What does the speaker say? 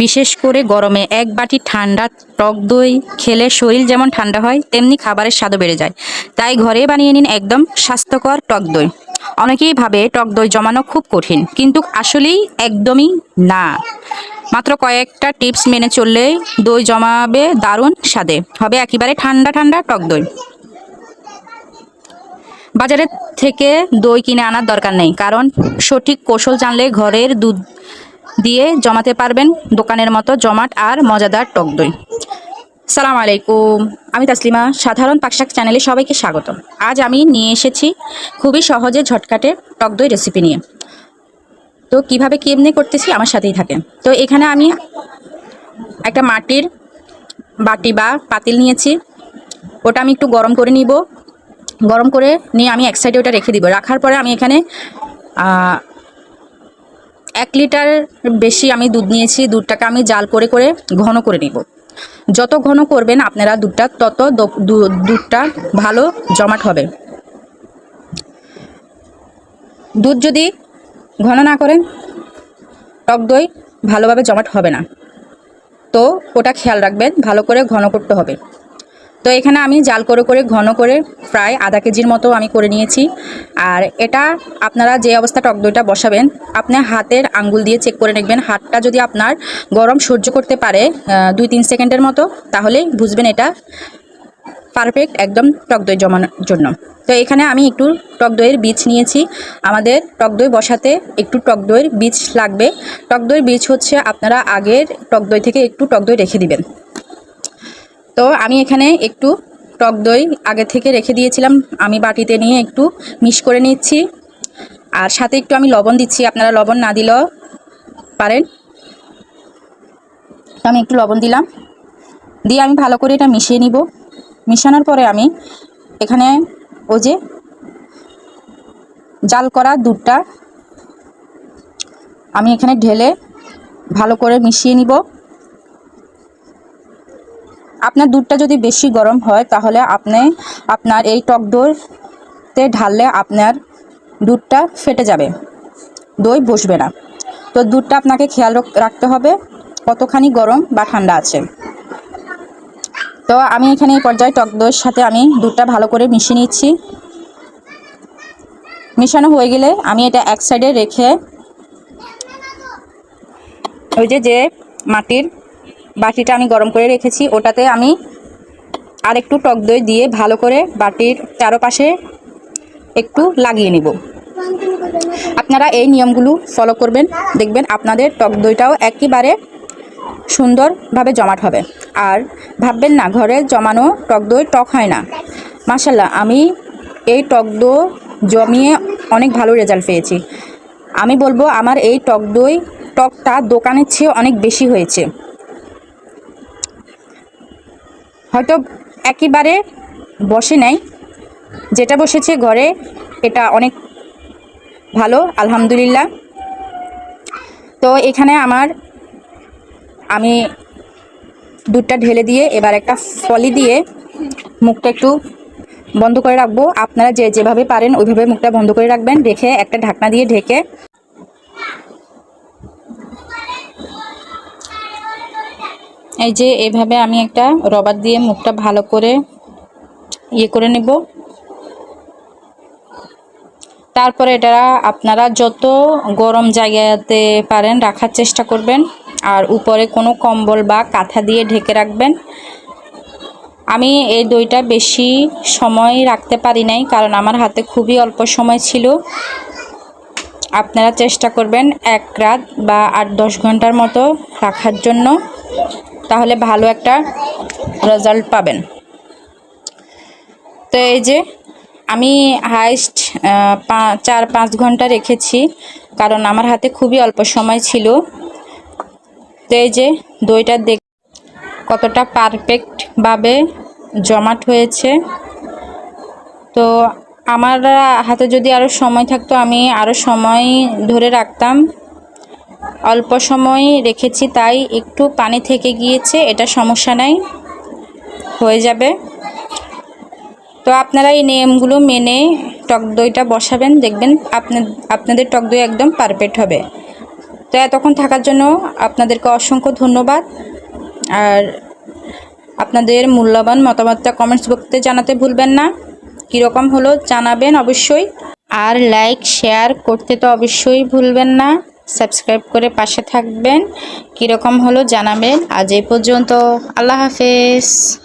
বিশেষ করে গরমে এক বাটি ঠান্ডা টক দই খেলে শরীর যেমন ঠান্ডা হয়, তেমনি খাবারের স্বাদও বেড়ে যায়। তাই ঘরে বানিয়ে নিন একদম স্বাস্থ্যকর টক দই। অনেকেই ভাবে টক দই জমানো খুব কঠিন, কিন্তু আসলেই একদমই না। মাত্র কয়েকটা টিপস মেনে চললেই দই জমাবে দারুণ স্বাদে। হবে একেবারে ঠান্ডা ঠান্ডা টক দই। বাজারের থেকে দই কিনে আনার দরকার নেই, কারণ সঠিক কৌশল জানলে ঘরের দুধ দিয়ে জমাতে পারবেন দোকানের মতো জমাট আর মজাদার টক দই। সালাম আলাইকুম, আমি তাসলিমা, সাধারণ পাকশাক চ্যানেলে সবাইকে স্বাগত আজ আমি নিয়ে এসেছি খুবই সহজে ঝটকাটে টক দই রেসিপি নিয়ে। তো কীভাবে কেমনে করতেছি আমার সাথেই থাকে তো এখানে আমি একটা মাটির বাটি বা পাতিল নিয়েছি। ওটা আমি একটু গরম করে নিব। গরম করে নিয়ে আমি এক সাইডে ওটা রেখে দিব। রাখার পরে আমি এখানে এক লিটার বেশি আমি দুধ নিয়েছি, দুধটাকে আমি জাল করে করে ঘন করে নিব। যত ঘন করবেন আপনারা দুধটা, তত দুধটা ভালো জমাট হবে। দুধ যদি ঘন না করেন, টক দই ভালোভাবে জমাট হবে না। তো ওটা খেয়াল রাখবেন, ভালো করে ঘন করতে হবে। তো এখানে আমি জাল করে করে ঘন করে প্রায় আধা কেজির মতো আমি করে নিয়েছি। আর এটা আপনারা যে অবস্থা টক দইটা বসাবেন, আপনি হাতের আঙ্গুল দিয়ে চেক করে দেখবেন, হাতটা যদি আপনার গরম সহ্য করতে পারে দুই তিন সেকেন্ডের মতো, তাহলে বুঝবেন এটা পারফেক্ট একদম টক দই জমানোর জন্য। তো এখানে আমি একটু টক দইয়ের বীজ নিয়েছি। আমাদের টক দই বসাতে একটু টক দইয়ের বীজ লাগবে। টক দইয়ের বীজ হচ্ছে আপনারা আগের টক দই থেকে একটু টক দই রেখে দিবেন। তো আমি এখানে একটু টক দই আগে থেকে রেখে দিয়েছিলাম। আমি বাটিতে নিয়ে একটু মিক্স করে নিচ্ছি। আর সাথে একটু আমি লবণ দিচ্ছি। আপনারা লবণ না দিলেও পারেন। আমি একটু লবণ দিলাম। দিয়ে আমি ভালো করে এটা মিশিয়ে নিব। মিশানোর পরে আমি এখানে ও যে জাল করা দুধটা আমি এখানে ঢেলে ভালো করে মিশিয়ে নিব। আপনার দুধটা যদি বেশি গরম হয়, তাহলে আপনি আপনার এই টক দইতে ঢাললে আপনার দুধটা ফেটে যাবে। দই বসবে না। তো দুধটা আপনাকে খেয়াল রাখতে হবে, কতখানি গরম বা ঠান্ডা আছে। তো আমি এখানে এই পর্যায়ে টক দইয়ের সাথে আমি দুধটা ভালো করে মিশিয়ে নিচ্ছি। মিশানো হয়ে গেলে আমি এটা এক সাইডে রেখে ওই যে যে মাটির বাটিটা আমি গরম করে রেখেছি। ওটাতে আমি আর একটু টক দই দিয়ে ভালো করে বাটির চারপাশে একটু লাগিয়ে নিব। আপনারা এই নিয়মগুলো ফলো করবেন, দেখবেন আপনাদের টক দইটাও একেবারে সুন্দরভাবে জমাট হবে। আর ভাববেন না, ঘরে জমানো টক দই টক হয় না। মাসাল্লাহ আমি এই টক দই জমিয়ে অনেক ভালো রেজাল্ট পেয়েছি। আমি বলব, আমার এই টক দই টকটা দোকানের চেয়ে অনেক বেশি হয়েছে। হয়তো একেবারে বসে নাই। যেটা বসেছে ঘরে, এটা অনেক ভালো, আলহামদুলিল্লাহ। তো এখানে আমার, আমি দুধটা ঢেলে দিয়ে এবার একটা ফলি দিয়ে মুখটা একটু বন্ধ করে রাখব। আপনারা যে যেভাবে পারেন, ওইভাবে মুখটা বন্ধ করে রাখবেন। রেখে একটা ঢাকনা দিয়ে ঢেকে এই যে এভাবে আমি একটা রবার দিয়ে মুখটা ভালো করে ইয়ে করে নেব। তারপরে এটা আপনারা যত গরম জায়গাতে পারেন রাখার চেষ্টা করবেন, আর উপরে কোনো কম্বল বা কাঁথা দিয়ে ঢেকে রাখবেন। আমি এই দইটা বেশি সময় রাখতে পারি নাই, কারণ আমার হাতে খুবই অল্প সময় ছিল। আপনারা চেষ্টা করবেন এক রাত বা আট দশ ঘণ্টার মতো রাখার জন্য। তাহলে ভালো একটা রেজাল্ট পাবেন। তো এই যে আমি হাইস্ট চার পাঁচ ঘণ্টা রেখেছি, কারণ আমার হাতে খুবই অল্প সময় ছিল। তো এই যে দইটা দেখ, কতটা পারফেক্টভাবে জমাট হয়েছে। তো আমার হাতে যদি আরও সময় থাকতো, আমি আরও সময় ধরে রাখতাম। অল্প সময় রেখেছি, তাই একটু পানি থেকে গিয়েছে, এটা সমস্যা নাই, হয়ে যাবে। তো আপনারা এই নিয়মগুলো মেনে টক দইটা বসাবেন, দেখবেন আপনাদের টক দই একদম পারফেক্ট হবে। তো এতক্ষণ থাকার জন্য আপনাদেরকে অসংখ্য ধন্যবাদ। আর আপনাদের মূল্যবান মতামতটা কমেন্টস বক্তে জানাতে ভুলবেন না। কীরকম হলো জানাবেন অবশ্যই। আর লাইক শেয়ার করতে তো অবশ্যই ভুলবেন না। সাবস্ক্রাইব করে পাশে থাকবেন। কীরকম হলো জানাবেন। আজ এই পর্যন্ত। আল্লাহ হাফেজ।